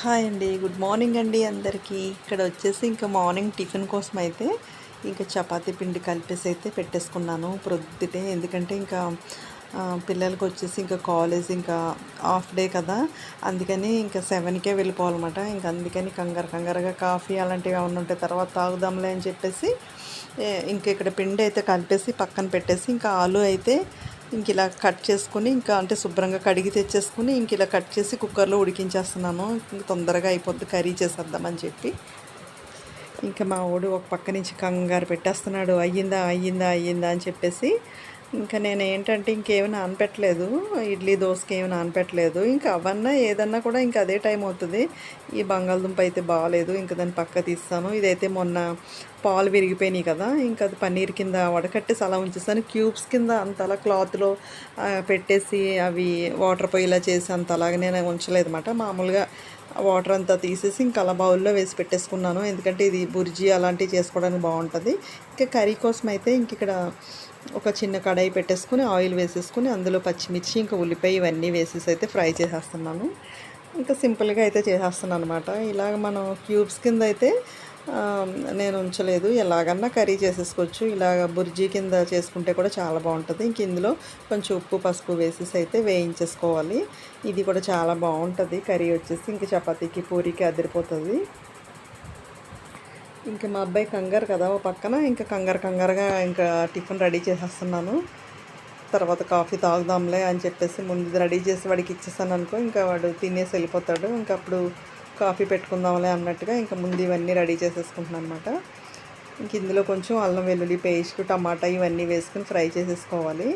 Hi అండి. Good morning అండి అందరికీ. ఇక్కడ వచ్చేసి ఇంకా మార్నింగ్ టిఫిన్ కోసం అయితే ఇంకా చపాతీ పిండి కలిపేసి అయితే పెట్టేసుకున్నాను ప్రొద్దుటే. ఎందుకంటే ఇంకా పిల్లలకి వచ్చేసి ఇంకా కాలేజ్ ఇంకా హాఫ్ డే కదా. అందుకని ఇంకా సెవెన్కే వెళ్ళిపోవాలన్నమాట. ఇంకా అందుకని కంగారు కంగారుగా కాఫీ అలాంటివి ఏమైనా ఉంటే తర్వాత తాగుదాంలే అని చెప్పేసి ఇంకా ఇక్కడ పిండి అయితే కలిపేసి పక్కన పెట్టేసి ఇంకా ఆలు అయితే ఇంక ఇలా కట్ చేసుకుని ఇంకా అంటే శుభ్రంగా కడిగి తెచ్చేసుకుని ఇంక ఇలా కట్ చేసి కుక్కర్లో ఉడికించేస్తున్నాను. తొందరగా అయిపోద్ది కర్రీ చేసేద్దామని చెప్పి. ఇంకా మా వాడు ఒక పక్క నుంచి కంగారు పెట్టేస్తున్నాడు. అయ్యిందా అయ్యిందా అయ్యిందా అని చెప్పేసి ఇంకా నేను ఏంటంటే ఇంకేమి నానపెట్టలేదు. ఇడ్లీ దోశకి ఏమి నానపెట్టలేదు. ఇంకా అవన్నా ఏదన్నా కూడా ఇంకా అదే టైం అవుతుంది. ఈ బంగాళదుంప అయితే బాగాలేదు. ఇంకా దాన్ని పక్క తీస్తాను. ఇదైతే మొన్న పాలు విరిగిపోయినాయి కదా. ఇంకా అది పన్నీర్ కింద వడకట్టేసి అలా ఉంచేస్తాను. క్యూబ్స్ కింద అంత అలా క్లాత్లో పెట్టేసి అవి వాటర్ పొయ్యిలా చేసి అంత అలాగ నేను ఉంచలేదు అనమాట మామూలుగా వాటర్ అంతా తీసేసి ఇంకా అలా బౌల్లో వేసి పెట్టేసుకున్నాను. ఎందుకంటే ఇది బుర్జీ అలాంటివి చేసుకోవడానికి బాగుంటుంది. ఇంకా కర్రీ కోసం అయితే ఇంక ఇక్కడ ఒక చిన్న కడాయి పెట్టేసుకుని ఆయిల్ వేసేసుకుని అందులో పచ్చిమిర్చి ఇంకా ఉల్లిపాయ ఇవన్నీ వేసేసి అయితే ఫ్రై చేసేస్తున్నాను. ఇంకా సింపుల్గా అయితే చేసేస్తున్నాను అనమాట ఇలాగ మనం క్యూబ్స్ కింద అయితే నేను ఉంచలేదు. ఎలాగన్నా కర్రీ చేసేసుకోవచ్చు. ఇలాగ బుర్జీ కింద చేసుకుంటే కూడా చాలా బాగుంటుంది. ఇంక ఇందులో కొంచెం ఉప్పు పసుపు వేసేసి అయితే వేయించేసుకోవాలి. ఇది కూడా చాలా బాగుంటుంది. కర్రీ వచ్చేసి ఇంక చపాతీకి పూరికి అదిరిపోతుంది. ఇంకా మా అబ్బాయి కంగారు కదా ఓ పక్కన ఇంకా కంగారు కంగారుగా ఇంకా టిఫిన్ రెడీ చేసేస్తున్నాను. తర్వాత కాఫీ తాగుదాంలే అని చెప్పేసి ముందు రెడీ చేసి వాడికి ఇచ్చేసాను అనుకో ఇంకా వాడు తినేసి వెళ్ళిపోతాడు. ఇంకా అప్పుడు కాఫీ పెట్టుకుందాంలే అన్నట్టుగా ఇంకా ముందు ఇవన్నీ రెడీ చేసేసుకుంటున్నాను అనమాట ఇంక ఇందులో కొంచెం అల్లం వెల్లుల్లి పేస్ట్ టమాటా ఇవన్నీ వేసుకుని ఫ్రై చేసేసుకోవాలి.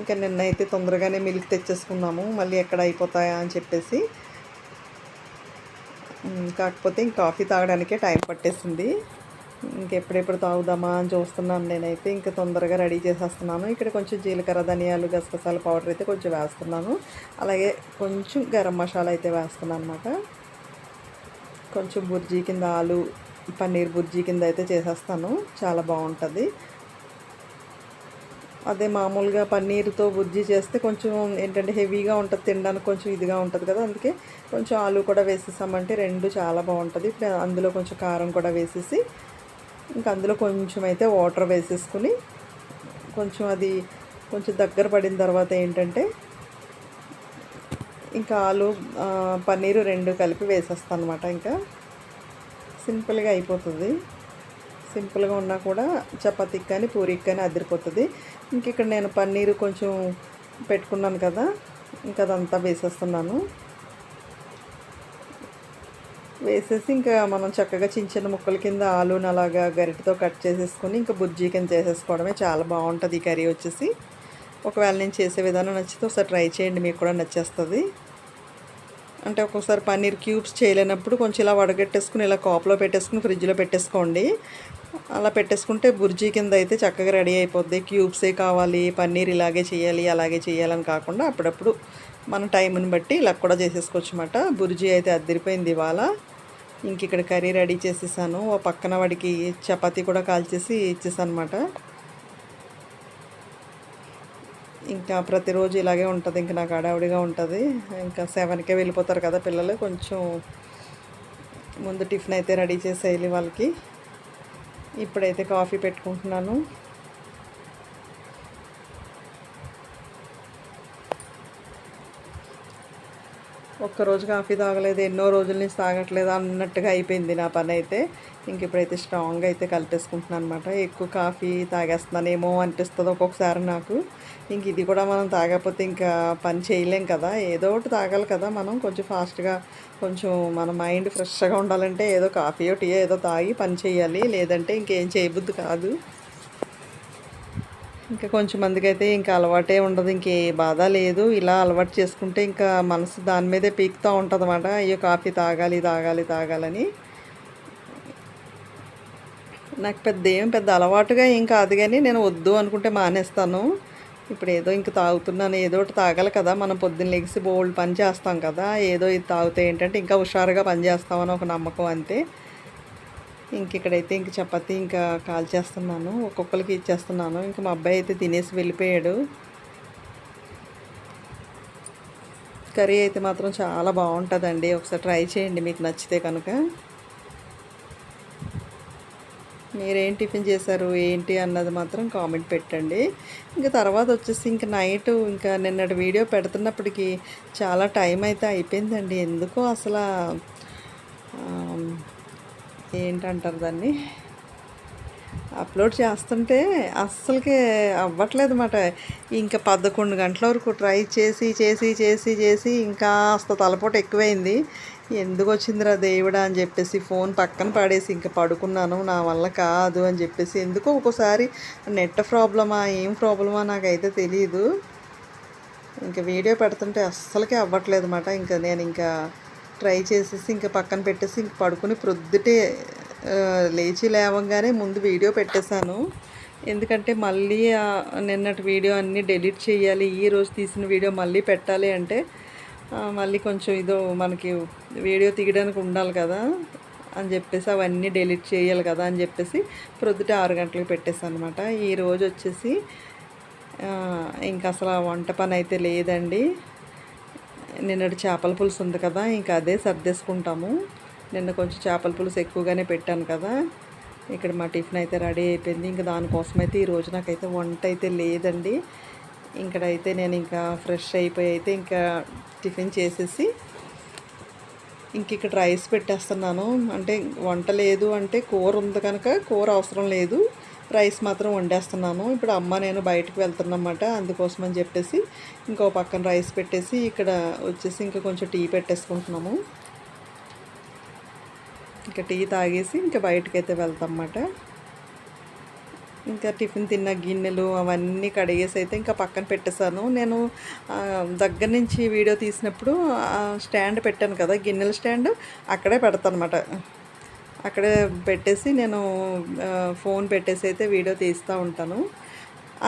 ఇంకా నిన్న అయితే తొందరగానే మిల్క్ తెచ్చేసుకున్నాము మళ్ళీ ఎక్కడ అయిపోతాయా అని చెప్పేసి కాకపోతే ఇంక కాఫీ తాగడానికే టైం పట్టేసింది. ఇంకెప్పుడెప్పుడు తాగుదామా అని చూస్తున్నాను నేనైతే. ఇంకా తొందరగా రెడీ చేసేస్తున్నాను. ఇక్కడ కొంచెం జీలకర్ర ధనియాలు గసగసాల పౌడర్ అయితే కొంచెం వేస్తున్నాను. అలాగే కొంచెం గరం మసాలా అయితే వేస్తున్నాను అనమాట కొంచెం బుర్జీ కింద ఆలు పన్నీర్ బుర్జీ కింద అయితే చేసేస్తాను. చాలా బాగుంటుంది. అదే మామూలుగా పన్నీర్తో బుజ్జి చేస్తే కొంచెం ఏంటంటే హెవీగా ఉంటుంది తినడానికి కొంచెం ఇదిగా ఉంటుంది కదా అందుకే కొంచెం ఆలు కూడా వేసేసామంటే రెండు చాలా బాగుంటుంది. ఇప్పుడు అందులో కొంచెం కారం కూడా వేసేసి ఇంకా అందులో కొంచెం అయితే వాటర్ వేసేసుకుని కొంచెం అది కొంచెం దగ్గర పడిన తర్వాత ఏంటంటే ఇంకా ఆలు పన్నీరు రెండు కలిపి వేసేస్తాను అనమాట ఇంకా సింపుల్గా అయిపోతుంది. సింపుల్గా ఉన్నా కూడా చపాతీకి కానీ పూరికి కానీ అదిరిపోతుంది. ఇంక ఇక్కడ నేను పన్నీరు కొంచెం పెట్టుకున్నాను కదా ఇంకా అదంతా వేసేస్తున్నాను. వేసేసి ఇంకా మనం చక్కగా చిన్న చిన్న ముక్కల కింద ఆలూని అలాగా గరిటతో కట్ చేసేసుకొని ఇంకా బుజ్జి కింద చేసేసుకోవడమే చాలా బాగుంటుంది ఈ కర్రీ వచ్చేసి. ఒకవేళ నేను చేసే విధానం నచ్చితే ఒకసారి ట్రై చేయండి మీకు కూడా నచ్చేస్తుంది. అంటే ఒక్కొక్కసారి పన్నీర్ క్యూబ్స్ చేయలేనప్పుడు కొంచెం ఇలా వడగట్టేసుకుని ఇలా కాపులో పెట్టేసుకుని ఫ్రిడ్జ్లో పెట్టేసుకోండి. అలా పెట్టేసుకుంటే బుర్జీ కింద అయితే చక్కగా రెడీ అయిపోద్ది. క్యూబ్సే కావాలి పన్నీర్ ఇలాగే చేయాలి అలాగే చేయాలని కాకుండా అప్పుడప్పుడు మన టైంని బట్టి ఇలా కూడా చేసేసుకోవచ్చు అన్నమాట బుర్జీ అయితే అద్దరిపోయింది ఇవాళ. ఇంక ఇక్కడ కర్రీ రెడీ చేసేసాను. ఓ పక్కన వాడికి చపాతీ కూడా కాల్చేసి ఇచ్చేసాను అనమాట ఇంకా ప్రతిరోజు ఇలాగే ఉంటుంది ఇంకా నాకు హడావుడిగా ఉంటుంది. ఇంకా సెవెన్కే వెళ్ళిపోతారు కదా పిల్లలు కొంచెం ముందు టిఫిన్ అయితే రెడీ చేసేయాలి వాళ్ళకి. ఇప్పుడైతే కాఫీ పెట్టుకుంటున్నాను. ఒక్కరోజు కాఫీ తాగలేదు ఎన్నో రోజుల నుంచి తాగట్లేదు అన్నట్టుగా అయిపోయింది నా పని అయితే. ఇంక ఇప్పుడైతే స్ట్రాంగ్గా అయితే కలిపేసుకుంటున్నాను అనమాట ఎక్కువ కాఫీ తాగేస్తున్నానేమో అనిపిస్తుంది ఒక్కొక్కసారి నాకు. ఇంక ఇది కూడా మనం తాగకపోతే ఇంకా పని చేయలేం కదా. ఏదో ఒకటి తాగాలి కదా మనం. కొంచెం ఫాస్ట్గా కొంచెం మన మైండ్ ఫ్రెష్గా ఉండాలంటే ఏదో కాఫీ టీ ఏదో తాగి పని చేయాలి. లేదంటే ఇంకేం చేయబుద్ది కాదు. ఇంకా కొంచెం మందికి అయితే ఇంకా అలవాటే ఉండదు. ఇంకే బాధ లేదు. ఇలా అలవాటు చేసుకుంటే ఇంకా మనసు దాని మీదే పీకుతూ ఉంటుంది అన్నమాట అయ్యో కాఫీ తాగాలి తాగాలి తాగాలని. నాకు పెద్ద ఏం పెద్ద అలవాటుగా ఏం కాదు కానీ నేను వద్దు అనుకుంటే మానేస్తాను. ఇప్పుడు ఏదో ఇంక తాగుతున్నాను ఏదో ఒకటి తాగాలి కదా మనం పొద్దున్న లెగిసి బోల్డ్ పని చేస్తాం కదా ఏదో ఇది తాగితే ఏంటంటే ఇంకా హుషారుగా పని చేస్తామని ఒక నమ్మకం అంతే. ఇంక ఇక్కడైతే ఇంక చపాతీ ఇంకా కాల్ చేస్తున్నాను ఒక్కొక్కరికి ఇచ్చేస్తున్నాను. ఇంకా మా అబ్బాయి అయితే తినేసి వెళ్ళిపోయాడు. కర్రీ అయితే మాత్రం చాలా బాగుంటుందండి ఒకసారి ట్రై చేయండి మీకు నచ్చితే కనుక. మీరేం టిఫిన్ చేశారు? ఏంటి? అన్నది మాత్రం కామెంట్ పెట్టండి. ఇంకా తర్వాత వచ్చేసి ఇంకా నైట్ ఇంకా నిన్నటి వీడియో పెడుతున్నప్పటికీ చాలా టైం అయితే అయిపోయిందండి. ఎందుకో అసలు ఏంటంటారు దాన్ని? అప్లోడ్ చేస్తుంటే అస్సలకే అవ్వట్లేదు అన్నమాట. ఇంకా పదకొండు గంటల వరకు ట్రై చేసి చేసి చేసి చేసి ఇంకా అస్త తలపోటు ఎక్కువైంది. ఎందుకు వచ్చిందిరా దేవుడా అని చెప్పేసి ఫోన్ పక్కన పడేసి ఇంకా పడుకున్నాను నా వల్ల కాదు అని చెప్పేసి ఎందుకో ఒక్కోసారి నెట్ ప్రాబ్లమా ఏం ప్రాబ్లమా నాకైతే తెలియదు ఇంకా వీడియో పెడుతుంటే అస్సలకే అవ్వట్లేదు అనమాట ఇంకా నేను ఇంకా ట్రై చేసేసి ఇంకా పక్కన పెట్టేసి ఇంక పడుకుని ప్రొద్దుటే లేచి లేవగానే ముందు వీడియో పెట్టేశాను. ఎందుకంటే మళ్ళీ నిన్నటి వీడియో అన్నీ డెలీట్ చేయాలి ఈ రోజు తీసిన వీడియో మళ్ళీ పెట్టాలి అంటే మళ్ళీ కొంచెం ఇదో మనకి వీడియో తీయడానికి ఉండాలి కదా అని చెప్పేసి అవన్నీ డెలీట్ చేయాలి కదా అని చెప్పేసి ప్రొద్దుట ఆరు గంటలకు పెట్టేశాను అనమాట ఈరోజు వచ్చేసి ఇంకా అసలు ఆ వంట పని అయితే లేదండి. నిన్నటి చేపల పులుసు ఉంది కదా ఇంకా అదే సర్దేసుకుంటాము. నిన్న కొంచెం చేపల పులుసు ఎక్కువగానే పెట్టాను కదా. ఇక్కడ మా టిఫిన్ అయితే రెడీ అయిపోయింది. ఇంకా దానికోసం అయితే ఈరోజు నాకైతే వంట అయితే లేదండి. ఇక్కడైతే నేను ఇంకా ఫ్రెష్ అయిపోయి అయితే ఇంకా టిఫిన్ చేసేసి ఇంక ఇక్కడ రైస్ పెట్టేస్తున్నాను. అంటే వంట లేదు అంటే కూర ఉంది కనుక కూర అవసరం లేదు. రైస్ మాత్రం వండేస్తున్నాను. ఇప్పుడు అమ్మ నేను బయటకు వెళ్తున్నమాట అందుకోసం అని చెప్పేసి ఇంకో పక్కన రైస్ పెట్టేసి ఇక్కడ వచ్చేసి ఇంకా కొంచెం టీ పెట్టేసుకుంటున్నాము. ఇంకా టీ తాగేసి ఇంకా బయటకు అయితే వెళ్తాం అన్నమాట ఇంకా టిఫిన్ తిన్న గిన్నెలు అవన్నీ కడిగేసి అయితే ఇంకా పక్కన పెట్టేశాను. నేను దగ్గర నుంచి వీడియో తీసినప్పుడు స్టాండ్ పెట్టాను కదా గిన్నెల స్టాండ్ అక్కడే పెడతాను అనమాట అక్కడే పెట్టేసి నేను ఫోన్ పెట్టేసి అయితే వీడియో తీస్తూ ఉంటాను.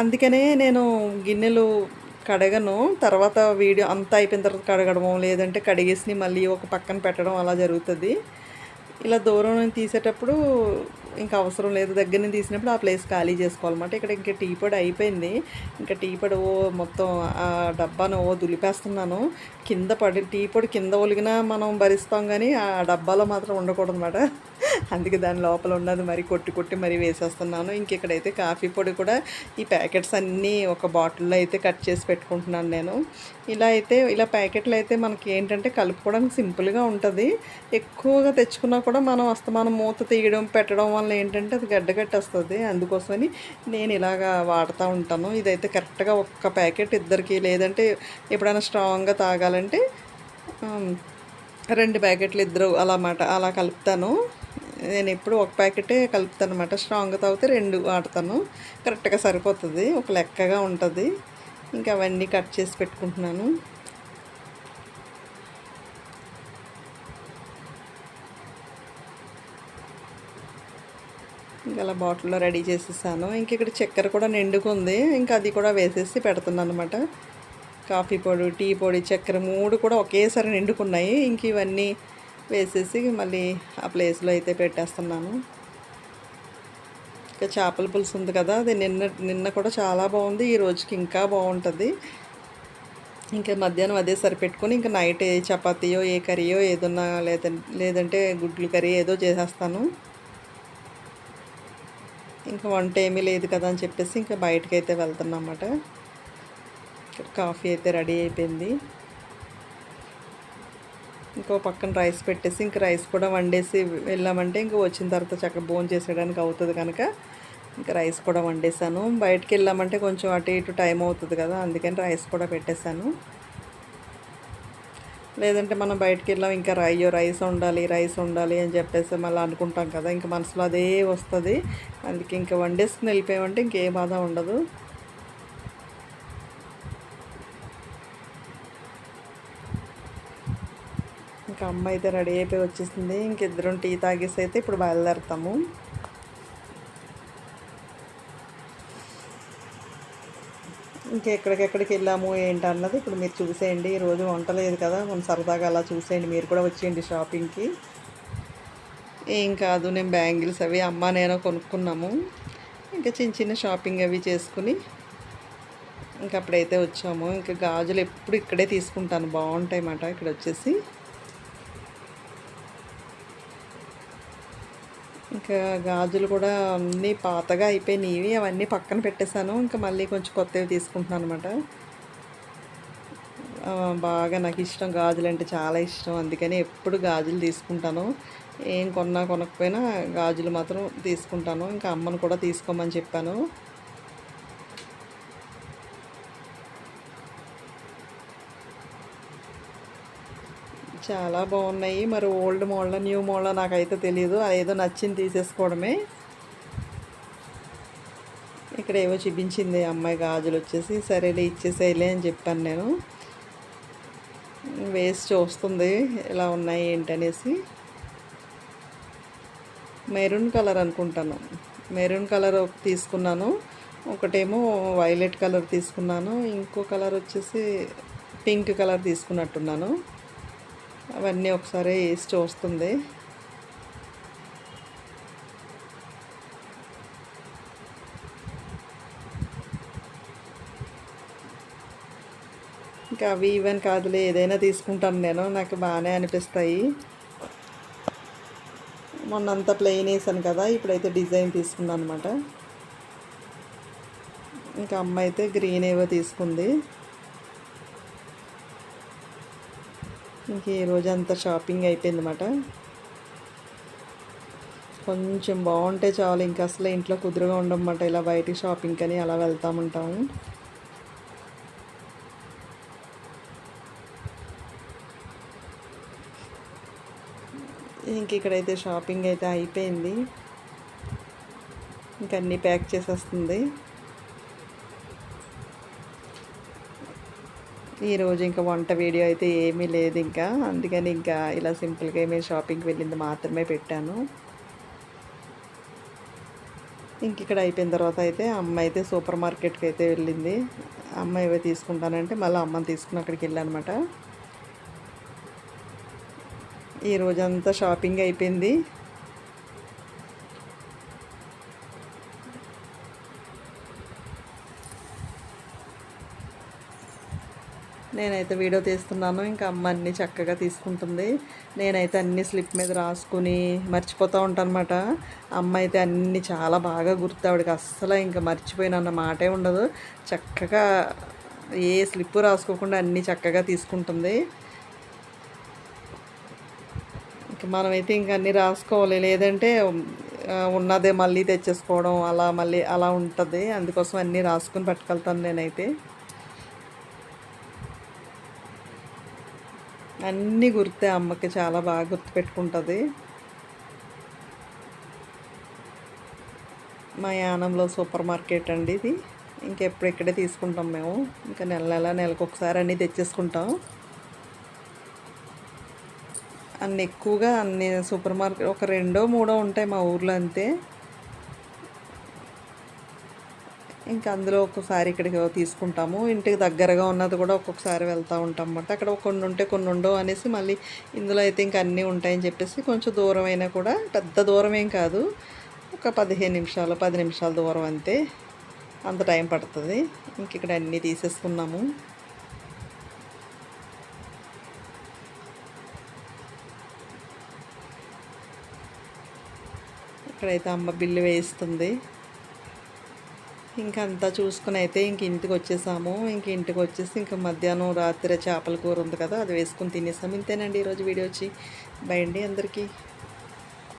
అందుకనే నేను గిన్నెలు కడగను. తర్వాత వీడియో అంతా అయిపోయిన తర్వాత కడగడము లేదంటే కడిగేసి మళ్ళీ ఒక పక్కన పెట్టడం అలా జరుగుతుంది. ఇలా దూరం తీసేటప్పుడు ఇంకా అవసరం లేదు. దగ్గర నుంచి తీసినప్పుడు ఆ ప్లేస్ ఖాళీ చేసుకోవాలన్నమాట. ఇక్కడ ఇంకా టీ పొడి అయిపోయింది. ఇంకా టీ పొడి ఓ మొత్తం ఆ డబ్బాను ఓ దులిపేస్తున్నాను. కింద పడి టీ పొడి కింద ఒలిగినా మనం భరిస్తాం కానీ ఆ డబ్బాలో మాత్రం ఉండకూడదు అనమాట అందుకే దాని లోపల ఉన్నది మరి కొట్టి కొట్టి మరి వేసేస్తున్నాను. ఇంక ఇక్కడైతే కాఫీ పొడి కూడా ఈ ప్యాకెట్స్ అన్నీ ఒక బాటిల్లో అయితే కట్ చేసి పెట్టుకుంటున్నాను నేను. ఇలా అయితే ఇలా ప్యాకెట్లు అయితే మనకి ఏంటంటే కలుపుకోవడానికి సింపుల్గా ఉంటుంది. ఎక్కువగా తెచ్చుకున్నా కూడా మనం అస్తమానం మూత తీయడం పెట్టడం వల్ల ఏంటంటే అది గడ్డగట్టేస్తుంది అందుకోసమని నేను ఇలాగా వాడుతూ ఉంటాను. ఇదైతే కరెక్ట్గా ఒక్క ప్యాకెట్ ఇద్దరికి లేదంటే ఎప్పుడైనా స్ట్రాంగ్గా తాగాలంటే రెండు ప్యాకెట్లు ఇద్దరు అలా మాట అలా కలుపుతాను. నేను ఎప్పుడు ఒక ప్యాకెటే కలుపుతాను అనమాట స్ట్రాంగ్గా తాగితే రెండు వాడతాను. కరెక్ట్గా సరిపోతుంది. ఒక లెక్కగా ఉంటుంది. ఇంకా అవన్నీ కట్ చేసి పెట్టుకుంటున్నాను. ఇంకా అలా బాటిల్లో రెడీ చేసేసాను. ఇంక ఇక్కడ చక్కెర కూడా నిండుకుంది ఇంకా అది కూడా వేసేసి పెడుతున్నాను అనమాట కాఫీ పొడి టీ పొడి చక్కెర మూడు కూడా ఒకేసారి నిండుకున్నాయి. ఇంక ఇవన్నీ వేసేసి మళ్ళీ ఆ ప్లేస్లో అయితే పెట్టేస్తున్నాను. ఇంకా చేపల పులుసు ఉంది కదా అది నిన్న నిన్న కూడా చాలా బాగుంది ఈ రోజుకి ఇంకా బాగుంటుంది. ఇంకా మధ్యాహ్నం అదే సరిపెట్టుకొని ఇంకా నైట్ ఏ చపాతీయో ఏ కర్రీయో ఏదన్నా లేదంటే లేదంటే గుడ్లు కర్రీ ఏదో చేసేస్తాను. ఇంకా వంట ఏమీ లేదు కదా అని చెప్పేసి ఇంకా బయటకైతే అయితే అన్నమాట. ఇక్కడ కాఫీ అయితే రెడీ అయిపోయింది. ఇంకో పక్కన రైస్ పెట్టేసి ఇంక రైస్ కూడా వండేసి వెళ్ళామంటే ఇంకా వచ్చిన తర్వాత చక్కగా భోజనం చేసేయడానికి అవుతుంది కనుక ఇంకా రైస్ కూడా వండేసాను. బయటకు వెళ్ళామంటే కొంచెం అటు ఇటు టైం అవుతుంది కదా అందుకని రైస్ కూడా పెట్టేశాను లేదంటే మనం బయటకు వెళ్ళాం ఇంకా అయ్యో రైస్ ఉండాలి రైస్ ఉండాలి అని చెప్పేసి మళ్ళీ అనుకుంటాం కదా ఇంకా మనసులో అదే వస్తుంది. అందుకే ఇంకా వండేసుకుని వెళ్ళిపోయామంటే ఇంకే బాధ ఉండదు. ఇంకా అమ్మ అయితే రెడీ అయిపోయి వచ్చేసింది. ఇంకిద్దరం టీ తాగేసి అయితే ఇప్పుడు బయలుదేరుతాము. ఇంకా ఎక్కడికెక్కడికి వెళ్ళాము ఏంటి అన్నది ఇప్పుడు మీరు చూసేయండి. ఈరోజు వంట లేదు కదా మనం సరదాగా అలా చూసేయండి. మీరు కూడా వచ్చేయండి షాపింగ్కి. ఏం కాదు నేను బ్యాంగిల్స్ అవి అమ్మ నేను కొనుక్కున్నాము. ఇంకా చిన్న చిన్న షాపింగ్ అవి చేసుకుని ఇంకా అప్పుడైతే వచ్చాము. ఇంకా గాజులు ఎప్పుడు ఇక్కడే తీసుకుంటాను. బాగుంటాయి అన్నమాట ఇక్కడ వచ్చేసి. ఇంకా గాజులు కూడా అన్నీ పాతగా అయిపోయినాయి అవన్నీ పక్కన పెట్టేశాను. ఇంకా మళ్ళీ కొంచెం కొత్తవి తీసుకుంటున్నాను అనమాట బాగా నాకు ఇష్టం గాజులు అంటే చాలా ఇష్టం. అందుకని ఎప్పుడు గాజులు తీసుకుంటాను. ఏం కొన్నా కొనకపోయినా గాజులు మాత్రం తీసుకుంటాను. ఇంకా అమ్మను కూడా తీసుకోమని చెప్పాను. చాలా బాగున్నాయి. మరి ఓల్డ్ మోడల్ న్యూ మోడల్ నాకైతే తెలియదు అదేదో నచ్చింది తీసేసుకోవడమే. ఇక్కడ ఏవో చూపించింది అమ్మాయి గాజులు వచ్చేసి. సరేలే ఇచ్చేసేయలే అని చెప్పాను నేను. వేస్ట్ చూస్తుంది ఎలా ఉన్నాయి ఏంటనేసి. మెరూన్ కలర్ అనుకుంటాను. మెరూన్ కలర్ తీసుకున్నాను. ఒకటేమో వైలెట్ కలర్ తీసుకున్నాను. ఇంకో కలర్ వచ్చేసి పింక్ కలర్ తీసుకున్నట్టున్నాను. అవన్నీ ఒకసారి వేసి చూస్తుంది. ఇంకా అవి ఈవెన్ కాదులే ఏదైనా తీసుకుంటాను నేను నాకు బాగానే అనిపిస్తాయి. మొన్నంతా ప్లెయిన్ వేసాను కదా ఇప్పుడైతే డిజైన్ తీసుకున్నాను అనమాట ఇంకా అమ్మ అయితే గ్రీన్ ఏవో తీసుకుంది. ఇంక ఈరోజు అంతా షాపింగ్ అయిపోయింది అనమాట కొంచెం బాగుంటే చాలు ఇంకా అసలు ఇంట్లో కుదురుగా ఉండమాట ఇలా బయటికి షాపింగ్ అని అలా వెళ్తామంటాము ఇంక ఇక్కడైతే షాపింగ్ అయితే అయిపోయింది. ఇంక అన్నీ ప్యాక్ చేసేస్తుంది. ఈరోజు ఇంకా వంట వీడియో అయితే ఏమీ లేదు ఇంకా. అందుకని ఇంకా ఇలా సింపుల్గా ఏమీ షాపింగ్కి వెళ్ళింది మాత్రమే పెట్టాను. ఇంక ఇక్కడ అయిపోయిన తర్వాత అయితే అమ్మ అయితే సూపర్ మార్కెట్కి అయితే వెళ్ళింది. అమ్మ ఏవో తీసుకుంటానంటే మళ్ళీ అమ్మని తీసుకుని అక్కడికి వెళ్ళానమాట. ఈ రోజంతా షాపింగ్ అయిపోయింది. నేనైతే వీడియో తీస్తున్నాను. ఇంకా అమ్మ అన్ని చక్కగా తీసుకుంటుంది. నేనైతే అన్ని స్లిప్ మీద రాసుకుని మర్చిపోతూ ఉంటాను అనమాట అమ్మ అయితే అన్ని చాలా బాగా గుర్తు ఆవిడకి. అస్సలు ఇంకా మర్చిపోయినన్న మాటే ఉండదు. చక్కగా ఏ స్లిప్ రాసుకోకుండా అన్నీ చక్కగా తీసుకుంటుంది. మనమైతే ఇంక అన్నీ రాసుకోవాలి. లేదంటే ఉన్నదే మళ్ళీ తెచ్చేసుకోవడం అలా మళ్ళీ అలా ఉంటుంది. అందుకోసం అన్నీ రాసుకుని పట్టుకెళ్తాను నేనైతే. అన్నీ గుర్తే అమ్మకి చాలా బాగా గుర్తుపెట్టుకుంటుంది. మా యానంలో సూపర్ మార్కెట్ అండి ఇది. ఇంకెప్పుడు ఇక్కడే తీసుకుంటాం మేము. ఇంకా నెల నెల నెలకు ఒకసారి అన్నీ తెచ్చేసుకుంటాం. అన్ని ఎక్కువగా అన్ని సూపర్ మార్కెట్ ఒక రెండో మూడో ఉంటాయి మా ఊర్లో అంతే. ఇంకా అందులో ఒక్కొక్కసారి ఇక్కడికి తీసుకుంటాము. ఇంటికి దగ్గరగా ఉన్నది కూడా ఒక్కొక్కసారి వెళ్తూ ఉంటాం అన్నమాట. అక్కడ కొన్ని ఉంటే కొన్ని ఉండవు అనేసి మళ్ళీ ఇందులో అయితే ఇంకా అన్నీ ఉంటాయని చెప్పేసి కొంచెం దూరం అయినా కూడా పెద్ద దూరం ఏం కాదు. ఒక పదిహేను నిమిషాలు పది నిమిషాల దూరం అంతే. అంత టైం పడుతుంది. ఇంక ఇక్కడ అన్నీ తీసేసుకున్నాము. ఇక్కడైతే అమ్మ బిల్లు వేయిస్తుంది. ఇంక అంతా చూసుకుని అయితే ఇంక ఇంటికి వచ్చేసాము. ఇంక ఇంటికి వచ్చేసి ఇంకా మధ్యాహ్నం రాత్రి చేపల కూర ఉంది కదా అది వేసుకుని తినేసాము. ఇంతేనండి ఈరోజు వీడియో వచ్చి. బయండి అందరికీ.